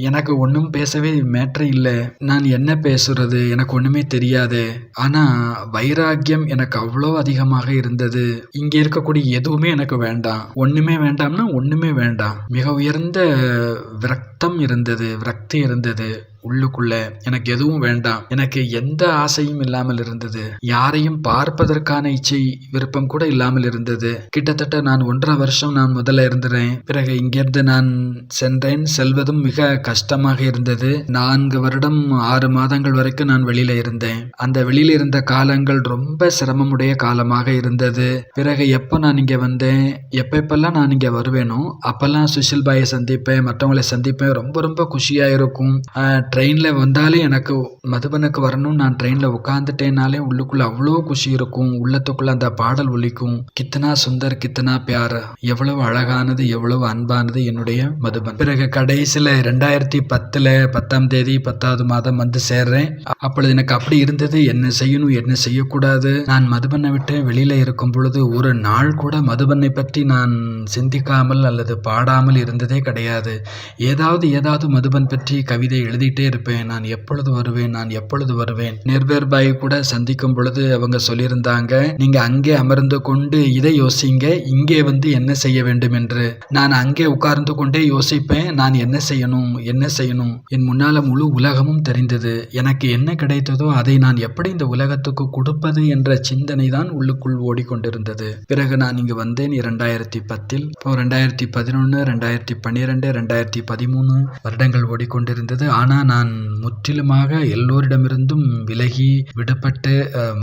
[SPEAKER 1] எனக்கு ஒன்றும் பேசவே மேட்ரு இல்லை. நான் என்ன பேசுறது எனக்கு ஒண்ணுமே தெரியாது. ஆனா வைராக்கியம் எனக்கு அவ்வளோ அதிகமாக இருந்தது. இங்க இருக்கக்கூடிய எதுவுமே எனக்கு வேண்டாம். ஒண்ணுமே வேண்டாம்னா ஒண்ணுமே வேண்டாம். மிக உயர்ந்த விரக்தம் இருந்தது விரக்தி இருந்தது உள்ளுக்குள்ள. எனக்கு எதுவும் வேண்டாம். எனக்கு எந்த ஆசையும் இல்லாமல் இருந்தது. யாரையும் பார்ப்பதற்கான இச்சை விருப்பம் கூட இல்லாமல் இருந்தது. கிட்டத்தட்ட நான் ஒன்றரை வருஷம் நான் முதல்ல இருந்துறேன். பிறகு இங்கிருந்து நான் சென்றேன். செல்வதும் மிக கஷ்டமாக இருந்தது. நான்கு வருடம் ஆறு மாதங்கள் வரைக்கும் நான் வெளியில இருந்தேன். அந்த வெளியில இருந்த காலங்கள் ரொம்ப சிரமமுடைய காலமாக இருந்தது. பிறகு எப்போ நான் இங்க வந்தேன்? எப்ப எப்பெல்லாம் நான் இங்க வருவேனோ அப்பெல்லாம் சுஷில் பாயை சந்திப்பேன் மற்றவங்களை சந்திப்பேன் ரொம்ப ரொம்ப குஷியாக இருக்கும். ட்ரெயினில் வந்தாலே எனக்கு மதுபனுக்கு வரணும் நான் ட்ரெயினில் உட்காந்துட்டேனாலே உள்ளுக்குள்ளே அவ்வளோ குஷி இருக்கும். உள்ளத்துக்குள்ளே அந்த பாடல் ஒலிக்கும். கித்தனா சுந்தர் கித்தனா பியார். எவ்வளவு அழகானது எவ்வளவு அன்பானது என்னுடைய மதுபன். பிறகு கடைசியில் ரெண்டாயிரத்தி பத்தில் பத்தாம் தேதி பத்தாவது மாதம் வந்து சேர்றேன். அப்பொழுது எனக்கு அப்படி இருந்தது. என்ன செய்யணும் என்ன செய்யக்கூடாது? நான் மதுபனை விட்டு வெளியில் இருக்கும் பொழுது ஒரு நாள் கூட மதுபனை பற்றி நான் சிந்திக்காமல் அல்லது பாடாமல் இருந்ததே கிடையாது. ஏதாவது ஏதாவது மதுபன் பற்றி கவிதை எழுதிட்டே இருப்பேன். நான் எப்பொழுது வருவேன்? நான் எப்பொழுது வருவேன்? நிர்வேர் பாய் கூட சந்திக்கும் பொழுது அவங்க சொல்லியிருந்தாங்க நீங்க அங்கே அமர்ந்து கொண்டு இதை யோசிங்க. இங்கே வந்து என்ன செய்ய வேண்டும் என்று. நான் அங்கே உட்கார்ந்து கொண்டே யோசிப்பேன். நான் என்ன செய்யணும்? என்ன செய்யணும்? என் முன்னால முழு உலகமும் தெரிந்தது. எனக்கு என்ன கிடைத்ததோ அதை நான் எப்படி இந்த உலகத்துக்கு கொடுப்பது என்ற சிந்தனை தான் உள்ளுக்குள் ஓடிக்கொண்டிருந்தது. பிறகு நான் இங்கு வந்தேன் இரண்டாயிரத்தி பத்தில். இப்போ ரெண்டாயிரத்தி பதினொன்று ரெண்டாயிரத்தி பன்னிரெண்டு ரெண்டாயிரத்தி பதிமூணு வருடங்கள் ஓடிக்கொண்டிருந்தது. ஆனால் நான் முற்றிலுமாக எல்லோரிடமிருந்தும் விலகி விடுபட்டு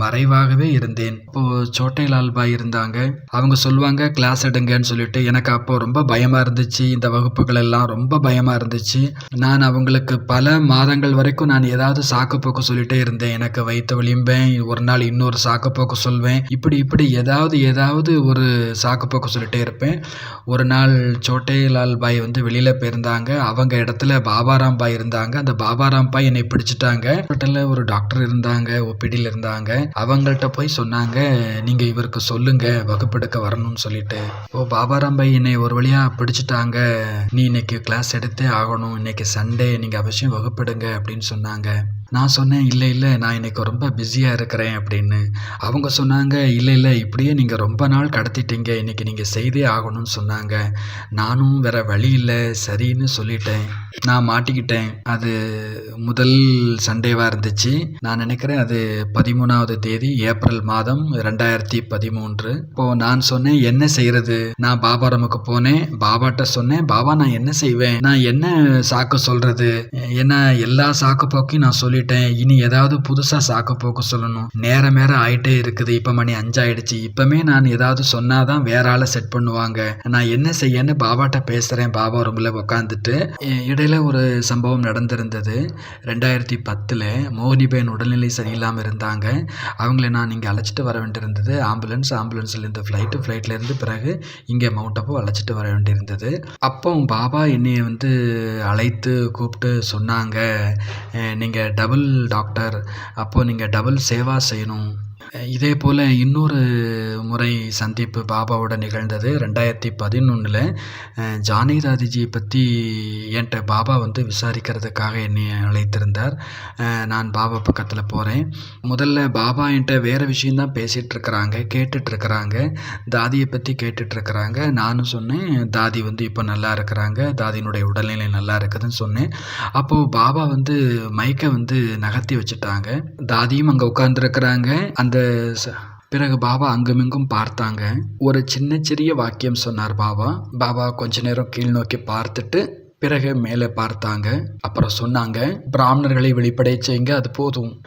[SPEAKER 1] மறைவாகவே இருந்தேன். இப்போ சோட்டை லால் பாய் இருந்தாங்க. அவங்க சொல்லுவாங்க கிளாஸ் எடுங்கன்னு சொல்லிட்டு. எனக்கு அப்போ ரொம்ப பயமா இருந்துச்சு. இந்த வகுப்புகள் எல்லாம் ரொம்ப பயமா இருந்துச்சு. நான் அவங்களுக்கு பல மாதங்கள் வரைக்கும் நான் ஏதாவது சாக்கு போக்கு சொல்லிட்டே இருந்தேன். எனக்கு வயிற்று விளிம்பேன் ஒரு நாள் இன்னொரு சாக்கு போக்கு சொல்வேன். இப்படி இப்படி ஏதாவது ஏதாவது ஒரு சாக்கு போக்கு சொல்லிட்டே இருப்பேன். ஒரு நாள் சோட்டை லால் பாய் வந்து வெளியில போயிருந்தாங்க. அவங்க இடத்துல பாபாராம் பாய் இருந்தாங்க. அந்த பாபாராம்பாய் என்னை பிடிச்சிட்டாங்க. ஹாஸ்பிட்டலில் ஒரு டாக்டர் இருந்தாங்க ஓபிடியில் இருந்தாங்க. அவங்கள்ட்ட போய் சொன்னாங்க நீங்க இவருக்கு சொல்லுங்க வகுப்பெடுக்க வரணும்னு சொல்லிட்டு. ஓ பாபாராம்பாய் என்னை ஒரு வழியா பிடிச்சிட்டாங்க. நீ இன்னைக்கு கிளாஸ் எடுத்தே ஆகணும். இன்னைக்கு சண்டே நீங்க அவசியம் வகுப்பெடுங்க அப்படின்னு சொன்னாங்க. நான் சொன்னேன் இல்லை இல்லை நான் இன்னைக்கு ரொம்ப பிஸியாக இருக்கிறேன் அப்படின்னு. அவங்க சொன்னாங்க இல்லை இல்லை இப்படியே நீங்கள் ரொம்ப நாள் கடத்திட்டீங்க இன்னைக்கு நீங்கள் செய்தே ஆகணும்னு சொன்னாங்க. நானும் வேற வழி இல்லை சரின்னு சொல்லிட்டேன். நான் மாட்டிக்கிட்டேன். அது முதல் சண்டேவாக இருந்துச்சு. நான் நினைக்கிறேன் அது பதிமூணாவது தேதி ஏப்ரல் மாதம் ரெண்டாயிரத்தி பதிமூன்று. இப்போது நான் சொன்னேன் என்ன செய்கிறது நான் பாபா ரமுக்கு போனேன். பாபாட்ட சொன்னேன் பாபா நான் என்ன செய்வேன்? நான் என்ன சாக்கு சொல்கிறது ஏன்னா எல்லா சாக்கு போக்கையும் நான் சொல்லிட்டேன். இனி ஏதாவது புதுசா சாக்கு போக்கு சொல்லணும். நேரம் நேரம் ஆயிட்டே இருக்குது. இப்ப மணி அஞ்சாயிடுச்சு. இப்பமே நான் ஏதாவது சொன்னாதான் வேற ஆளை செட் பண்ணுவாங்க. நான் என்ன செய்யன்னு பாபாட்ட பேசுறேன். பாபா ரூம்ல உட்காந்துட்டு இடையில ஒரு சம்பவம் நடந்திருந்தது. ரெண்டாயிரத்தி பத்தில் மோகினிபேன் உடல்நிலை சரியில்லாமல் இருந்தாங்க. அவங்கள நான் இங்கே அழைச்சிட்டு வர வேண்டியிருந்தது. ஆம்புலன்ஸ் ஆம்புலன்ஸ்லேருந்து ஃப்ளைட்டு ஃப்ளைட்லேருந்து பிறகு இங்கே மவுண்டப்போ அழைச்சிட்டு வர வேண்டியிருந்தது. அப்போ பாபா என்னைய வந்து அழைத்து கூப்பிட்டு சொன்னாங்க. நீங்கள் டபுள் டாக்டர் அப்போது நீங்கள் டபுள் சேவா செய்யணும். இதே போல் இன்னொரு முறை சந்திப்பு பாபாவோட நிகழ்ந்தது ரெண்டாயிரத்தி பதினொன்றில் ஜானகிராதிஜியை பற்றி என்கிட்ட பாபா வந்து விசாரிக்கிறதுக்காக என்னை அழைத்திருந்தார். நான் பாபா பக்கத்தில் போகிறேன் முதல்ல பாபா என்கிட்ட வேறு விஷயந்தான் பேசிகிட்டு இருக்கிறாங்க கேட்டுட்ருக்கிறாங்க தாதியை பற்றி கேட்டுட்ருக்கிறாங்க நானும் சொன்னேன் தாதி வந்து இப்போ நல்லா இருக்கிறாங்க தாதியினுடைய உடல்நிலை நல்லா இருக்குதுன்னு சொன்னேன். அப்போது பாபா வந்து மைக்கை வந்து நகர்த்தி வச்சுட்டாங்க. தாதியும் அங்கே உட்காந்துருக்கிறாங்க அந்த பிறகு பாபா அங்குமிங்கும் பார்த்தாங்க. ஒரு சின்ன சிறிய வாக்கியம் சொன்னார் பாபா. பாபா கொஞ்ச நேரம் கீழ் நோக்கி பார்த்துட்டு பிறகு மேலே பார்த்தாங்க. அப்புறம் சொன்னாங்க பிராமணர்களை வெளிப்படைய செய்யுங்க அது போதும்.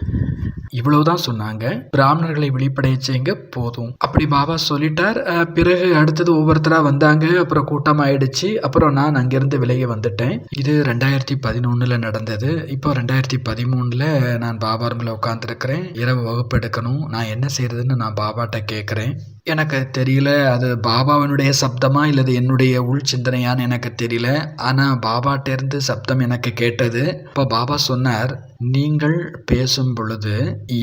[SPEAKER 1] இவ்வளவுதான் சொன்னாங்க. பிராமணர்களை வெளிப்படைய செய்யுங்க போதும். அப்படி பாபா சொல்லிட்டார். பிறகு அடுத்தது ஒவ்வொருத்தரா வந்தாங்க. அப்புறம் கூட்டம் ஆயிடுச்சு. அப்புறம் நான் அங்கிருந்து விலகி வந்துட்டேன். இது ரெண்டாயிரத்தி பதினொன்னுல நடந்தது. இப்போ ரெண்டாயிரத்தி பதிமூணுல நான் பாபா ரூம்ல உட்காந்துருக்கிறேன் இரவு வகுப்பு எடுக்கணும். நான் என்ன செய்யறதுன்னு நான் பாபாட்ட கேட்குறேன். எனக்கு தெரியல அது பாபாவினுடைய சப்தமா இல்லது என்னுடைய உள் சிந்தனையான்னு எனக்கு தெரியல. ஆனால் பாபாட்டேருந்து சப்தம் எனக்கு கேட்டது. இப்போ பாபா சொன்னார் நீங்கள் பேசும் பொழுது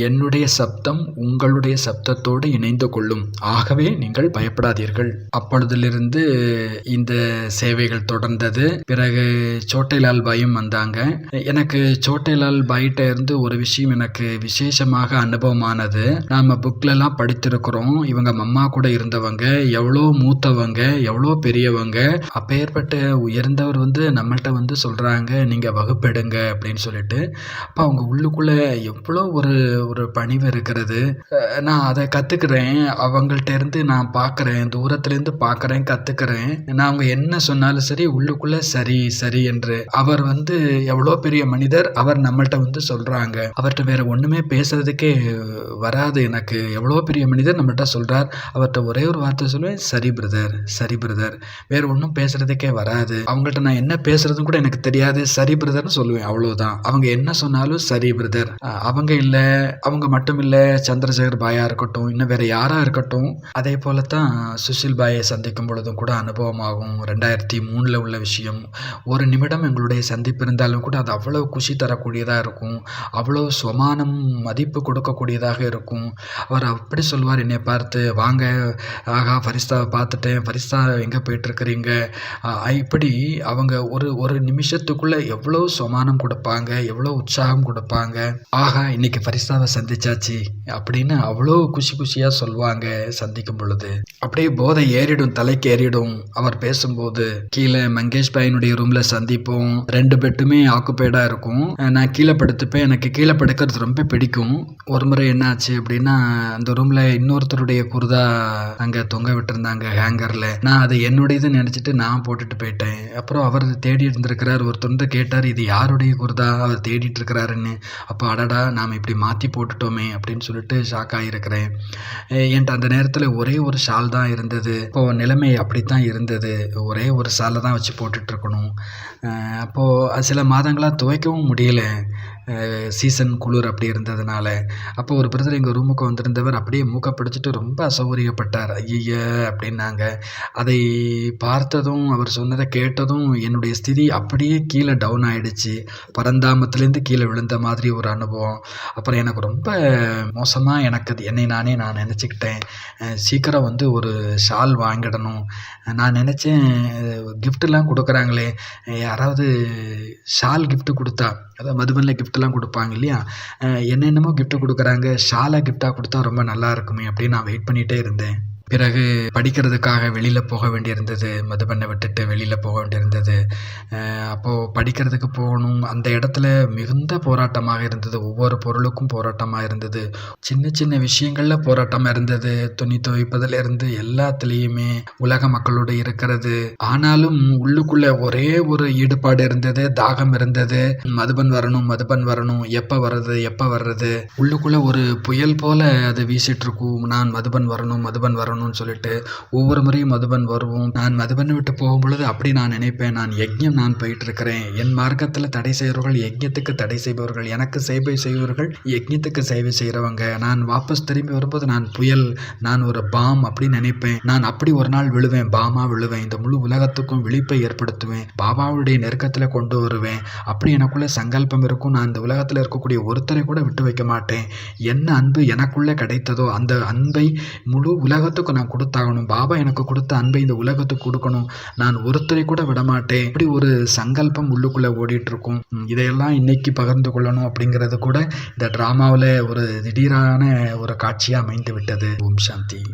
[SPEAKER 1] என்னுடைய சப்தம் உங்களுடைய சப்தத்தோடு இணைந்து கொள்ளும். ஆகவே நீங்கள் பயப்படாதீர்கள். அப்பொழுதிலிருந்து இந்த சேவைகள் தொடர்ந்தது. பிறகு சோட்டைலால் பாயும் வந்தாங்க. எனக்கு சோட்டைலால் பாயிட்ட இருந்து ஒரு விஷயம் எனக்கு விசேஷமாக அனுபவமானது. நாம புக்லலாம் படித்திருக்கிறோம். இவங்க மம்மா அம்மா கூட இருந்தவங்க எவ்வளோ மூத்தவங்க எவ்வளோ பெரியவங்க அப்பேற்பட்ட உயர்ந்தவர் வந்து நம்மள்கிட்ட வந்து சொல்கிறாங்க நீங்கள் வகுப்பெடுங்க அப்படின்னு சொல்லிட்டு. அப்போ அவங்க உள்ளுக்குள்ளே எவ்வளோ ஒரு ஒரு பணிவு இருக்கிறது. நான் அதை கற்றுக்கிறேன் அவங்கள்ட்ட இருந்து நான் பார்க்குறேன் தூரத்துலேருந்து பார்க்குறேன் கற்றுக்கிறேன் நான் அவங்க என்ன சொன்னாலும் சரி உள்ளுக்குள்ளே சரி சரி என்று அவர் வந்து எவ்வளோ பெரிய மனிதர் அவர் நம்மள்கிட்ட வந்து சொல்கிறாங்க அவர்கிட்ட வேறு ஒன்றுமே பேசுறதுக்கே வராது எனக்கு. எவ்வளோ பெரிய மனிதர் நம்மள்கிட்ட சொல்கிறார் அவர்கிட்ட ஒரே ஒரு வார்த்தை சொல்லுவேன் சரி பிரதர் சரி பிரதர் வேற ஒன்றும் பேசுறதுக்கே வராது. அவங்கள்ட்ட நான் என்ன பேசுறதுன்னு கூட எனக்கு தெரியாது. சரி பிரதர்னு சொல்லுவேன் அவ்வளவுதான். அவங்க என்ன சொன்னாலும் சரி பிரதர் அவங்க இல்லை அவங்க மட்டும் இல்லை சந்திரசேகர் பாயா இருக்கட்டும் இன்னும் வேற யாரா இருக்கட்டும் அதே போல தான் சுஷில் பாயை சந்திக்கும் பொழுதும் கூட அனுபவமாகும். ரெண்டாயிரத்தி மூணில் உள்ள விஷயம். ஒரு நிமிடம் எங்களுடைய சந்திப்பு இருந்தாலும் கூட அது அவ்வளோ குஷி தரக்கூடியதாக இருக்கும். அவ்வளோ சுமானம் மதிப்பு கொடுக்கக்கூடியதாக இருக்கும். அவர் அப்படி சொல்வார் என்னை பார்த்து வாங்க. ஆகா ஃபரிஸ்தாவை பார்த்துட்டேன். ஃபரிஸ்தா எங்கே போயிட்டுருக்குறீங்க? இப்படி அவங்க ஒரு ஒரு நிமிஷத்துக்குள்ளே எவ்வளோ சமானம் கொடுப்பாங்க? எவ்வளோ உற்சாகம் கொடுப்பாங்க? ஆகா இன்னைக்கு ஃபரிஸ்தாவை சந்திச்சாச்சு அப்படின்னு அவ்வளோ குஷி குஷியாக சொல்லுவாங்க சந்திக்கும் பொழுது. அப்படியே போதை ஏறிடும் தலைக்கு ஏறிடும். அவர் பேசும்போது கீழே மங்கேஷ் பாயினுடைய ரூமில் சந்திப்போம். ரெண்டு பெட்டுமே ஆக்குப்பேடாக இருக்கும். நான் கீழே படுத்துப்பேன். எனக்கு கீழே படுக்கிறது ரொம்ப பிடிக்கும். ஒரு முறை என்னாச்சு அப்படின்னா அந்த ரூமில் இன்னொருத்தருடைய தான் அங்கே தொங்க விட்டுருந்தாங்க ஹேங்கரில் நான் அதை என்னுடையது நினச்சிட்டு நான் போட்டுட்டு போயிட்டேன். அப்புறம் அவர் தேடி இருந்திருக்கிறார். ஒருத்தர் கேட்டார் இது யாருடைய குருதா? அவர் தேடிட்டு இருக்கிறாருன்னு. அப்போ அடடா நாம் இப்படி மாற்றி போட்டுட்டோமே அப்படின்னு சொல்லிட்டு ஷாக் ஆகியிருக்கிறேன் என்கிட்ட அந்த நேரத்தில் ஒரே ஒரு ஷால் தான் இருந்தது. இப்போ நிலைமை அப்படி தான் இருந்தது. ஒரே ஒரு ஷாலை தான் வச்சு போட்டுட்ருக்கணும் இருக்கணும். அப்போது சில மாதங்களாக துவைக்கவும் முடியல. சீசன் குளிர் அப்படி இருந்ததுனால. அப்போ ஒரு பிரதர் எங்கள் ரூமுக்கு வந்திருந்தவர் அப்படியே மூக்கை பிடிச்சிட்டு ரொம்ப அசௌகரியப்பட்டார். ஐய அப்படின்னாங்க. அதை பார்த்ததும் அவர் சொன்னதை கேட்டதும் என்னுடைய ஸ்திதி அப்படியே கீழே டவுன் ஆகிடுச்சு பரந்தாமத்துலேருந்து கீழே விழுந்த மாதிரி ஒரு அனுபவம். அப்புறம் எனக்கு ரொம்ப மோசமாக எனக்கு அது என்னை நானே நான் நினச்சிக்கிட்டேன். சீக்கிரம் வந்து ஒரு ஷால் வாங்கிடணும். நான் நினச்சேன் கிஃப்ட்லாம் கொடுக்குறாங்களே. யாராவது ஷால் கிஃப்ட்டு கொடுத்தா அதாவது மதுபனில் கிஃப்ட்லாம் கொடுப்பாங்க இல்லையா? என்னென்னமோ கிஃப்ட்டு கொடுக்குறாங்க. ஷாலை கிஃப்டாக கொடுத்தா ரொம்ப நல்லா இருக்குமே அப்படின்னு நான் வெயிட் பண்ணிகிட்டே இருந்தேன். பிறகு படிக்கிறதுக்காக வெளியில் போக வேண்டியிருந்தது மதுபண்ணை விட்டுட்டு வெளியில் போக வேண்டியிருந்தது. அப்போது படிக்கிறதுக்கு போகணும் அந்த இடத்துல மிகுந்த போராட்டமாக இருந்தது. ஒவ்வொரு பொருளுக்கும் போராட்டமாக இருந்தது. சின்ன சின்ன விஷயங்களில் போராட்டமாக இருந்தது. துணி துவைப்பதிலிருந்து எல்லாத்துலேயுமே உலக மக்களோடு இருக்கிறது. ஆனாலும் உள்ளுக்குள்ளே ஒரே ஒரு ஈடுபாடு இருந்தது தாகம் இருந்தது. மதுபன் வரணும் மதுபன் வரணும். எப்போ வர்றது எப்போ வர்றது? உள்ளுக்குள்ளே ஒரு புயல் போல் அது வீசிட்டு இருக்கும். நான் மதுபன் வரணும் மதுபன் வரணும். வரணும்னு சொல்லிட்டு ஒவ்வொரு முறையும் மதுபன் வருவோம். நான் மதுபனை விட்டு போகும் பொழுது அப்படி நான் நினைப்பேன். நான் யஜ்யம் நான் போயிட்டு இருக்கிறேன் என் மார்க்கத்தில் தடை செய்கிறவர்கள் யஜ்யத்துக்கு தடை செய்பவர்கள். எனக்கு சேவை செய்பவர்கள் யஜ்யத்துக்கு சேவை செய்கிறவங்க நான் வாபஸ் திரும்பி வரும்போது நான் புயல் நான் ஒரு பாம் அப்படின்னு நினைப்பேன். நான் அப்படி ஒரு நாள் விழுவேன். பாமா விழுவேன். இந்த முழு உலகத்துக்கும் விழிப்பை ஏற்படுத்துவேன். பாபாவுடைய நெருக்கத்தில் கொண்டு வருவேன். அப்படி எனக்குள்ள சங்கல்பம் இருக்கும். நான் இந்த உலகத்தில் இருக்கக்கூடிய ஒருத்தரை கூட விட்டு வைக்க மாட்டேன். என்ன அன்பு எனக்குள்ளே கிடைத்ததோ அந்த அன்பை முழு உலகத்துக்கும் நான் கொடுத்தாகணும். பாபா எனக்கு கொடுத்த அன்பை இந்த உலகத்துக்கு கொடுக்கணும். நான் ஒருத்தரை கூட விடமாட்டேன். இப்படி ஒரு சங்கல்பம் உள்ளுக்குள்ளே ஓடிட்டு இருக்கும் இதையெல்லாம் இன்னைக்கு பகிர்ந்து கொள்ளணும் அப்படிங்கிறது கூட இந்த ட்ராமாவில் ஒரு திடீரான ஒரு காட்சியாக அமைந்து விட்டது ஓம் சாந்தி.